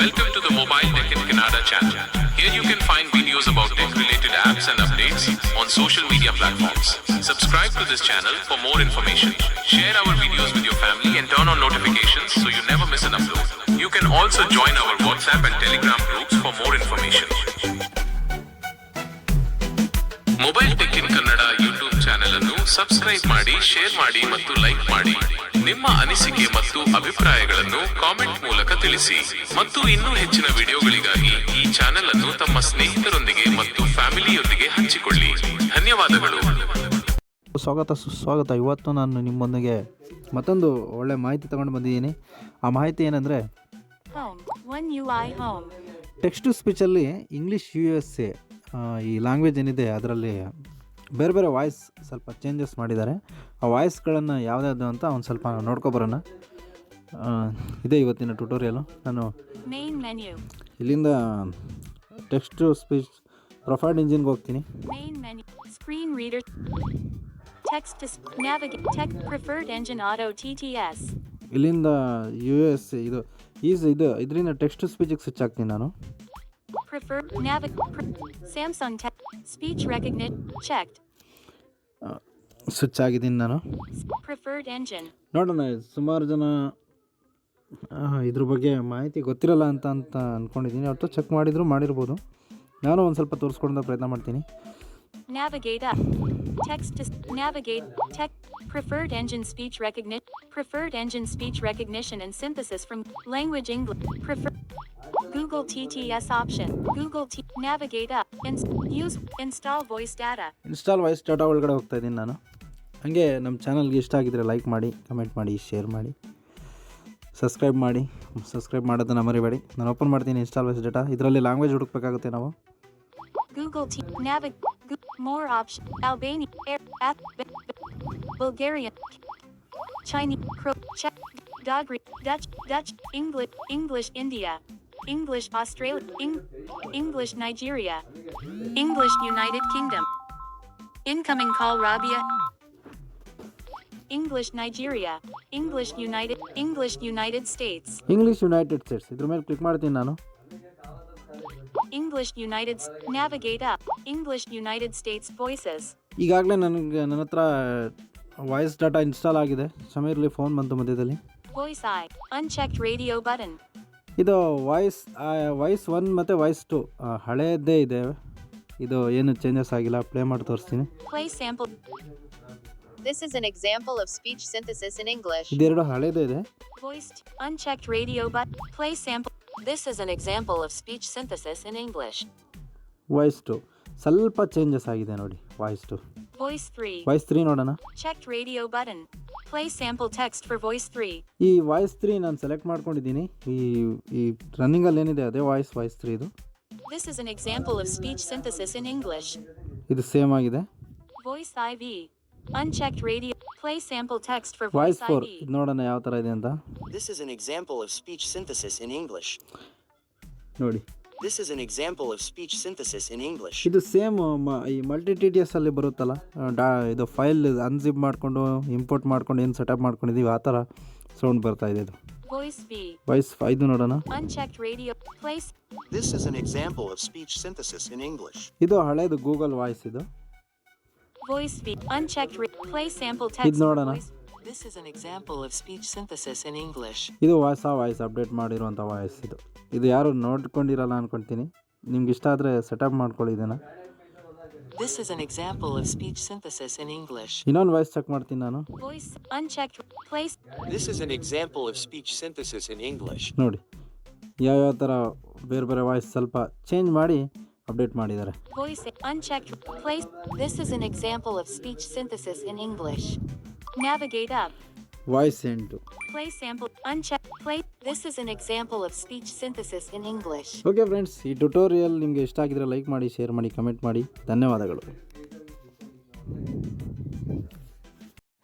Welcome to the Mobile Tech in Canada channel. Here you can find videos about tech related apps and updates on social media platforms. Subscribe to this channel for more information. Share our videos with your family and turn on notifications so you never miss an upload. You can also join our WhatsApp and Telegram groups for more information. Mobile tech in Kannada YouTube channel ಅನ್ನು subscribe ಮಾಡಿ share ಮಾಡಿ ಮತ್ತು like ಮಾಡಿ ನಿಮ್ಮ ಅನಿಸಿಕೆ ಮತ್ತು ಅಭಿಪ್ರಾಯಗಳನ್ನು comment ಮೂಲಕ ತಿಳಿಸಿ. ಮತ್ತು ಇನ್ನೂ ಹೆಚ್ಚಿನ ವಿಡಿಯೋಗಳಿಗಾಗಿ ಈ ಚಾನೆಲ್ ಅನ್ನು ತಮ್ಮ ಸ್ನೇಹಿತರೊಂದಿಗೆ ಮತ್ತು ಫ್ಯಾಮಿಲಿಯೊಂದಿಗೆ ಹಂಚಿಕೊಳ್ಳಿ. ಧನ್ಯವಾದಗಳು. ಸ್ವಾಗತ, ಸುಸ್ವಾಗತ. ಇವತ್ತು ನಾನು ನಿಮ್ಮೊಂದಿಗೆ ಮತ್ತೊಂದು ಒಳ್ಳೆ ಮಾಹಿತಿ ತಗೊಂಡು ಬಂದಿದ್ದೀನಿ. ಆ ಮಾಹಿತಿ ಏನಂದರೆ. ಟೆಕ್ಸ್ಟ್ ಟು ಸ್ಪೀಚಲ್ಲಿ ಇಂಗ್ಲೀಷ್ ಯು ಎಸ್ ಎ ಈ ಲ್ಯಾಂಗ್ವೇಜ್ ಏನಿದೆ ಅದರಲ್ಲಿ ಬೇರೆ ಬೇರೆ ವಾಯ್ಸ್ ಸ್ವಲ್ಪ ಚೇಂಜಸ್ ಮಾಡಿದ್ದಾರೆ. ಆ ವಾಯ್ಸ್ಗಳನ್ನು ಯಾವುದ್ಯಾವುದು ಅಂತ ಒಂದು ಸ್ವಲ್ಪ ನೋಡ್ಕೊಬರೋಣ ಇದೇ ಇವತ್ತಿನ ಟ್ಯುಟೋರಿಯಲು ನಾನು. ಇಲ್ಲಿಂದ ಟೆಕ್ಸ್ಟ್ ಟು ಸ್ಪೀಚ್ ಪ್ರೊಫೈಲ್ ಇಂಜಿನ್ಗೆ ಹೋಗ್ತೀನಿ. Tech preferred engine auto ಇಲ್ಲಿಂದ ಯು ಎಸ್ ಇದು ಈಸ್ ಇದು ಇದರಿಂದ ಟೆಕ್ಸ್ಟ್ ಟು ಸ್ಪೀಚಿಗೆ ಸ್ವಿಚ್ ಆಗ್ತೀನಿ ನಾನು. Preferred navig. Samsung Tech. Speech recognition checked. Switch ಆಗಿದ್ದೀನಿ ನಾನು Preferred engine. ನೋಡೋಣ ಸುಮಾರು ಜನ ಆ, ಇದ್ರ ಬಗ್ಗೆ ಮಾಹಿತಿ ಗೊತ್ತಿರಲ್ಲ ಅಂತ ಅಂತ ಅಂದ್ಕೊಂಡಿದ್ದೀನಿ ಒಟ್ಟು ಚೆಕ್ ಮಾಡಿದ್ರು ಮಾಡಿರ್ಬೋದು ನಾನು ಒಂದು ಸ್ವಲ್ಪ ತೋರಿಸ್ಕೊಳ್ಳೋ ಪ್ರಯತ್ನ ಮಾಡ್ತೀನಿ Navigate up. Text to s- navigate. Tech preferred engine speech recognition. Preferred engine speech recognition and synthesis from language English. Prefer Google TTS option. Google T navigate up. Ins- use install voice data. Install voice data ಒಳಗಡೆ ಹೋಗ್ತಾ ಇದ್ದೀನಿ ನಾನು ಹಾಗೆ ನಮ್ಮ ಚಾನಲ್ಗೆ ಇಷ್ಟ ಆಗಿದ್ರೆ like ಮಾಡಿ ಕಮೆಂಟ್ ಮಾಡಿ ಶೇರ್ ಮಾಡಿ ಸಬ್ಸ್ಕ್ರೈಬ್ ಮಾಡಿ ಸಬ್ಸ್ಕ್ರೈಬ್ ಮಾಡೋದನ್ನು ಮರಿಬೇಡಿ ನಾನು ಓಪನ್ ಮಾಡ್ತೀನಿ ಇನ್ಸ್ಟಾಲ್ ವಾಯ್ಸ್ ಡಾಟಾ ಇದರಲ್ಲಿ ಲ್ಯಾಂಗ್ವೇಜ್ ಹುಡುಕ್ಬೇಕಾಗುತ್ತೆ ನಾವು Google T navigate more option. Albania. Air, Ath- Bulgarian. Chinese. Croat Czech. Dogri. Dutch. Dutch. English. English India. English Australia. Eng- English Nigeria. English United Kingdom. Incoming call Rabia. English Nigeria. English United. English United States. english united states ಇದ್ರ ಮೇಲೆ click ಮಾಡ್ತೀನಿ ನಾನು English United. S- Navigate up. English United States voices. ಈಗಾಗಲೇ ನನಗೆ ನನ್ನ ಹತ್ರ voice data install ಆಗಿದೆ ಸಮೀರ್ಲಿ phone ಬಂತು ಮಧ್ಯದಲ್ಲಿ Voice I. Unchecked radio button. ಇದು ವಾಯ್ಸ್ ವಾಯ್ಸ್ ಒನ್ ಮತ್ತು ವಾಯ್ಸ್ ಟು ಹಳೆಯದ್ದೇ ಇದೆ ಇದು ಏನು ಚೇಂಜಸ್ ಆಗಿಲ್ಲ ಪ್ಲೇ ಮಾಡಿ ತೋರಿಸ್ತೀನಿ This is an example of speech synthesis in English. ಇದೆರಡು ಹಳೇದೇ ಇದೆ Voiced. Unchecked radio but Play sample. This is an example of speech synthesis in English. Voice two ಸ್ವಲ್ಪ ಚೇಂಜಸ್ ಆಗಿದೆ ನೋಡಿ voice two Voice 3. Voice three ನೋಡೋಣ Checked radio button. Play sample text for voice 3. ಈ voice three ನಾನು select ಮಾಡ್ಕೊಂಡಿದ್ದೀನಿ ಈ ಈ ರನ್ನಿಂಗಲ್ಲಿ ಏನಿದೆ ಅದೇ ವಾಯ್ಸ್ ವಾಯ್ಸ್ ತ್ರೀ ಇದು This is an example of speech synthesis in English. ಇದು ಸೇಮ್ ಆಗಿದೆ Voice IV. Unchecked radio. Play sample text for voice voice four IV. ಇದು ನೋಡೋಣ ಯಾವ ಥರ ಇದೆ ಅಂತ This is an example of speech synthesis in English. ನೋಡಿ This is an example of speech synthesis in English. ಇದು same ಈ multi T T S ಅಲ್ಲಿ ಬರುತ್ತಲ್ಲ ಡಾ ಇದು ಫೈಲ್ ಅನ್ಜಿಪ್ ಮಾಡಿಕೊಂಡು ಇಂಪೋರ್ಟ್ ಮಾಡ್ಕೊಂಡು ಏನು ಸೆಟಪ್ ಮಾಡ್ಕೊಂಡಿದ್ದೀವಿ ಆ ಥರ ಸೌಂಡ್ ಬರ್ತಾ ಇದೆ ಇದು Voice V. ವಾಯ್ಸ್ ಇದು ನೋಡೋಣ Unchecked radio. Place. This is an example of speech synthesis in English. ಇದು ಹಳೇದು ಗೂಗಲ್ ವಾಯ್ಸ್ ಇದು Voice V. Unchecked. Re- play sample text. ನೋಡೋಣ voice. This is an example of speech synthesis in English. ಇದು voice ಆ voice update ಮಾಡಿರುವಂಥ voice ಇದು ಇದು ಯಾರು ನೋಡ್ಕೊಂಡಿರಲ್ಲ ಅನ್ಕೊಂತೀನಿ ನಿಮ್ಗೆ ಇಷ್ಟ ಆದರೆ ಸೆಟಪ್ ಮಾಡ್ಕೊಳ್ಳಿ ಇದನ್ನು This is an example of speech synthesis in English. ಇನ್ನೊಂದು ವಾಯ್ಸ್ ಚೆಕ್ ಮಾಡ್ತೀನಿ ನಾನು Voice. Unchecked. Place. This is an example of speech synthesis in English. ನೋಡಿ ಯಾವ್ಯಾವ ಥರ ಬೇರೆ ಬೇರೆ ವಾಯ್ಸ್ ಸ್ವಲ್ಪ ಚೇಂಜ್ ಮಾಡಿ ಅಪ್ಡೇಟ್ ಮಾಡಿದ್ದಾರೆ Voice. Unchecked. Place. This is an example of speech synthesis in English. Navigate up. Voice into. Play sample. Uncheck. Play. This is an example of speech synthesis in English. Okay, friends. ಈ tutorial ನಿಮಗೆ ಇಷ್ಟ ಆಗಿದ್ರೆ like ಮಾಡಿ share ಮಾಡಿ comment ಮಾಡಿ ಧನ್ಯವಾದಗಳು